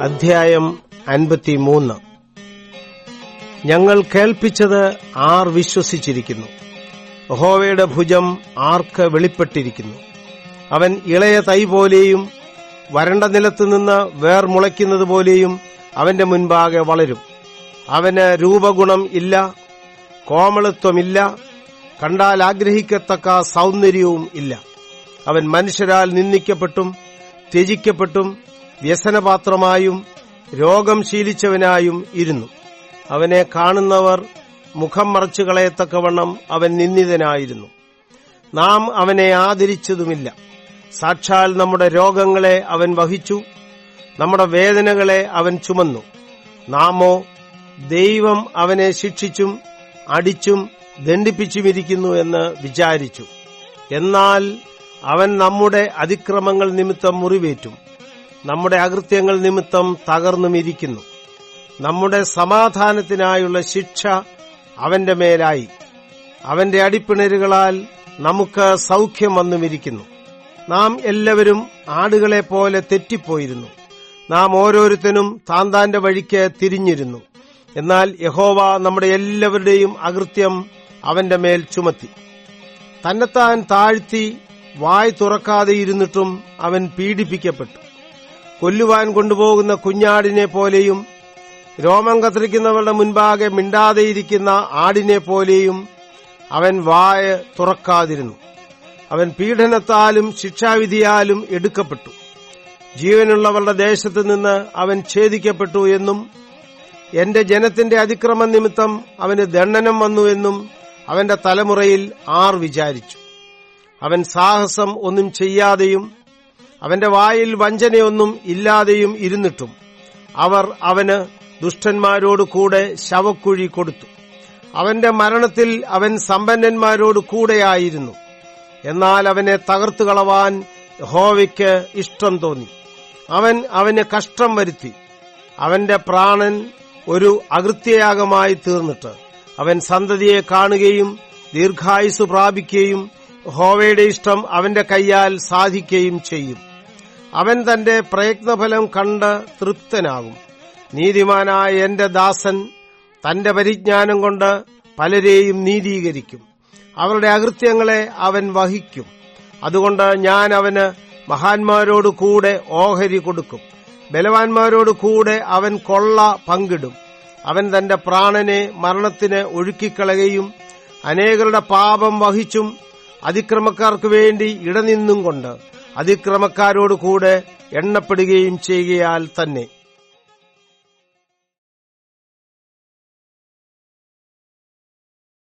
അധ്യായം അൻപത്തിമൂന്ന്. ഞങ്ങൾ കേൾപ്പിച്ചത് ആർ വിശ്വസിച്ചിരിക്കുന്നു. ഹോവയുടെ ഭുജം ആർക്ക് വെളിപ്പെട്ടിരിക്കുന്നു. അവൻ ഇളയ തൈ പോലെയും വരണ്ട നിലത്തു നിന്ന് വേർ മുളയ്ക്കുന്നത് പോലെയും അവന്റെ മുൻപാകെ വളരും. അവന് രൂപഗുണം ഇല്ല കോമളത്വമില്ല കണ്ടാൽ ആഗ്രഹിക്കത്തക്ക സൗന്ദര്യവും ഇല്ല. അവൻ മനുഷ്യരാൽ നിന്ദിക്കപ്പെട്ടും ത്യജിക്കപ്പെട്ടും വ്യസനപാത്രമായും രോഗം ശീലിച്ചവനായും ഇരുന്നു. അവനെ കാണുന്നവർ മുഖം മറച്ചു കളയത്തക്കവണ്ണം അവൻ നിന്ദിതനായിരുന്നു. നാം അവനെ ആദരിച്ചതുമില്ല. സാക്ഷാൽ നമ്മുടെ രോഗങ്ങളെ അവൻ വഹിച്ചു. നമ്മുടെ വേദനകളെ അവൻ ചുമന്നു. നാമോ ദൈവം അവനെ ശിക്ഷിച്ചും അടിച്ചും ദണ്ഡിപ്പിച്ചുമിരിക്കുന്നു എന്ന് വിചാരിച്ചു. എന്നാൽ അവൻ നമ്മുടെ അതിക്രമങ്ങൾ നിമിത്തം മുറിവേറ്റും. നമ്മുടെ അകൃത്യങ്ങൾ നിമിത്തം തകർന്നുമിരിക്കുന്നു. നമ്മുടെ സമാധാനത്തിനായുള്ള ശിക്ഷ അവന്റെ മേലായി. അവന്റെ അടിപ്പിണരുകളാൽ നമുക്ക് സൗഖ്യം വന്നുമിരിക്കുന്നു. നാം എല്ലാവരും ആടുകളെ പോലെ തെറ്റിപ്പോയിരുന്നു. നാം ഓരോരുത്തരും താൻ താന്റെ വഴിക്ക് തിരിഞ്ഞിരുന്നു. എന്നാൽ യഹോവ നമ്മുടെ എല്ലാവരുടെയും അകൃത്യം അവന്റെ മേൽ ചുമത്തി. തന്നെത്താൻ താഴ്ത്തി വായ് തുറക്കാതെ ഇരുന്നിട്ടും അവൻ പീഡിപ്പിക്കപ്പെട്ടു. കൊല്ലുവാൻ കൊണ്ടുപോകുന്ന കുഞ്ഞാടിനെ പോലെയും രോമം കത്തിരിക്കുന്നവരുടെ മുൻപാകെ മിണ്ടാതെയിരിക്കുന്ന ആടിനെ പോലെയും അവൻ വായ തുറക്കാതിരുന്നു. അവൻ പീഡനത്താലും ശിക്ഷാവിധിയാലും എടുക്കപ്പെട്ടു. ജീവനുള്ളവരുടെ ദേശത്ത് നിന്ന് അവൻ ഛേദിക്കപ്പെട്ടു എന്നും എന്റെ ജനത്തിന്റെ അതിക്രമ നിമിത്തം അവന് ദണ്ഡനം വന്നു എന്നും അവന്റെ തലമുറയിൽ ആർ വിചാരിച്ചു. അവൻ സാഹസം ഒന്നും ചെയ്യാതെയും അവന്റെ വായിൽ വഞ്ചനയൊന്നും ഇല്ലാതെയും ഇരുന്നിട്ടും. അവർ അവന് ദുഷ്ടന്മാരോട് കൂടെ ശവക്കുഴി കൊടുത്തു. അവന്റെ മരണത്തിൽ അവൻ സമ്പന്നന്മാരോട് കൂടെയായിരുന്നു. എന്നാൽ അവനെ തകർത്തു കളവാൻ ഹോവയ്ക്ക് ഇഷ്ടം തോന്നി. അവൻ അവന് കഷ്ടം വരുത്തി. അവന്റെ പ്രാണൻ ഒരു അകൃത്യയാഗമായി തീർന്നിട്ട് അവൻ സന്തതിയെ കാണുകയും ദീർഘായുസ് പ്രാപിക്കുകയും ഹോവയുടെ ഇഷ്ടം അവന്റെ കൈയാൽ സാധിക്കുകയും ചെയ്യും. അവൻ തന്റെ പ്രയത്നഫലം കണ്ട് തൃപ്തനാകും. നീതിമാനായ എന്റെ ദാസൻ തന്റെ പരിജ്ഞാനം കൊണ്ട് പലരെയും നീതീകരിക്കും. അവരുടെ അകൃത്യങ്ങളെ അവൻ വഹിക്കും. അതുകൊണ്ട് ഞാൻ അവന് മഹാന്മാരോട് കൂടെ ഓഹരി കൊടുക്കും. ബലവാന്മാരോട് കൂടെ അവൻ കൊള്ള പങ്കിടും. അവൻ തന്റെ പ്രാണനെ മരണത്തിന് ഒഴുക്കിക്കളയുകയും അനേകരുടെ പാപം വഹിച്ചും അതിക്രമക്കാർക്ക് വേണ്ടി ഇടനിന്നും കൊണ്ട് അതിക്രമക്കാരോട് കൂടെ എണ്ണപ്പെടുകയും ചെയ്യുകയാൽ തന്നെ.